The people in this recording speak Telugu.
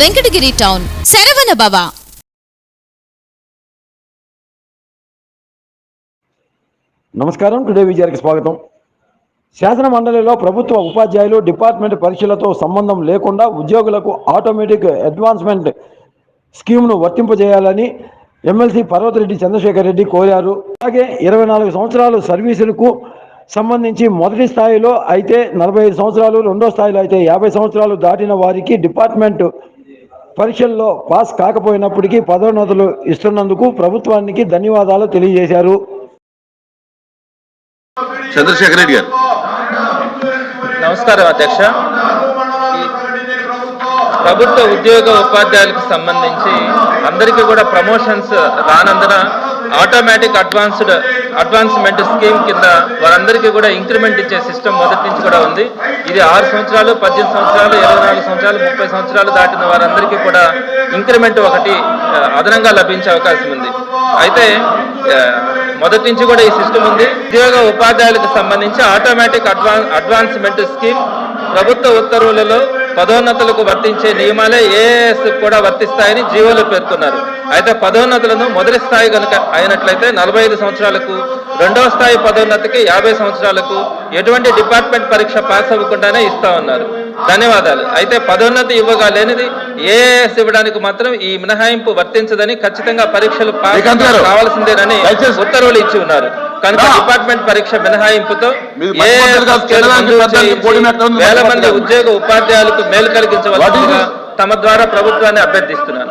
వెంకటగిరి టౌన్. శరవణ బాబా నమస్కారం. టుడే విజయానికి స్వాగతం. శాసన మండలిలో ప్రభుత్వ ఉపాధ్యాయులు డిపార్ట్మెంట్ పరీక్షలతో సంబంధం లేకుండా ఉద్యోగులకు ఆటోమేటిక్ అడ్వాన్స్మెంట్ స్కీమ్ను వర్తింపజేయాలని ఎమ్మెల్సీ పర్వతిరెడ్డి చంద్రశేఖర్ రెడ్డి కోరారు. అలాగే ఇరవై నాలుగు సంవత్సరాలు సర్వీసులకు సంబంధించి మొదటి స్థాయిలో అయితే నలభై ఐదు సంవత్సరాలు రెండో స్థాయిలో అయితే యాభై సంవత్సరాలు దాటిన వారికి డిపార్ట్మెంట్ పరీక్షల్లో పాస్ కాకపోయినప్పటికీ పదోన్నతులు ఇస్తున్నందుకు ప్రభుత్వానికి ధన్యవాదాలు తెలియజేశారు. చంద్రశేఖర్ రెడ్డి గారు. నమస్కారం అధ్యక్ష. ఈ ప్రభుత్వ ఉద్యోగ ఉపాధ్యాయులకు సంబంధించి అందరికీ కూడా ప్రమోషన్స్ రానందున ఆటోమేటిక్ అడ్వాన్స్డ్ అడ్వాన్స్మెంట్ స్కీమ్ కింద వారందరికీ కూడా ఇంక్రిమెంట్ ఇచ్చే సిస్టమ్ మొదటి నుంచి కూడా ఉంది. ఇది ఆరు సంవత్సరాలు పద్దెనిమిది సంవత్సరాలు ఇరవై నాలుగు సంవత్సరాలు ముప్పై సంవత్సరాలు దాటిన వారందరికీ కూడా ఇంక్రిమెంట్ ఒకటి అదనంగా లభించే అవకాశం ఉంది. అయితే మొదటి నుంచి కూడా ఈ సిస్టమ్ ఉంది. ఉద్యోగ ఉపాధ్యాయులకు సంబంధించి ఆటోమేటిక్ అడ్వాన్ అడ్వాన్స్మెంట్ స్కీమ్ ప్రభుత్వ ఉత్తర్వులలో పదోన్నతులకు వర్తించే నియమాలే ఏఎస్ కూడా వర్తిస్తాయని జీవోలు పేర్కొన్నారు. అయితే పదోన్నతులను మొదటి స్థాయి కనుక అయినట్లయితే నలభై ఐదు సంవత్సరాలకు రెండవ స్థాయి పదోన్నతికి యాభై సంవత్సరాలకు ఎటువంటి డిపార్ట్మెంట్ పరీక్ష పాస్ అవ్వకుండానే ఇస్తా ఉన్నారు. ధన్యవాదాలు. అయితే పదోన్నతి ఇవ్వగా లేనిది ఏఎస్ ఇవ్వడానికి మాత్రం ఈ మినహాయింపు వర్తించదని ఖచ్చితంగా పరీక్షలు పాస్ కావాల్సిందేనని ఉత్తర్వులు ఇచ్చి ఉన్నారు. కనుక. డిపార్ట్మెంట్ పరీక్ష మినహాయింపుతో వేల మంది. ఉద్యోగ ఉపాధ్యాయులకు మేలు కలిగించవలసిందిగా తమ ద్వారా ప్రభుత్వాన్ని అభ్యర్థిస్తున్నాను.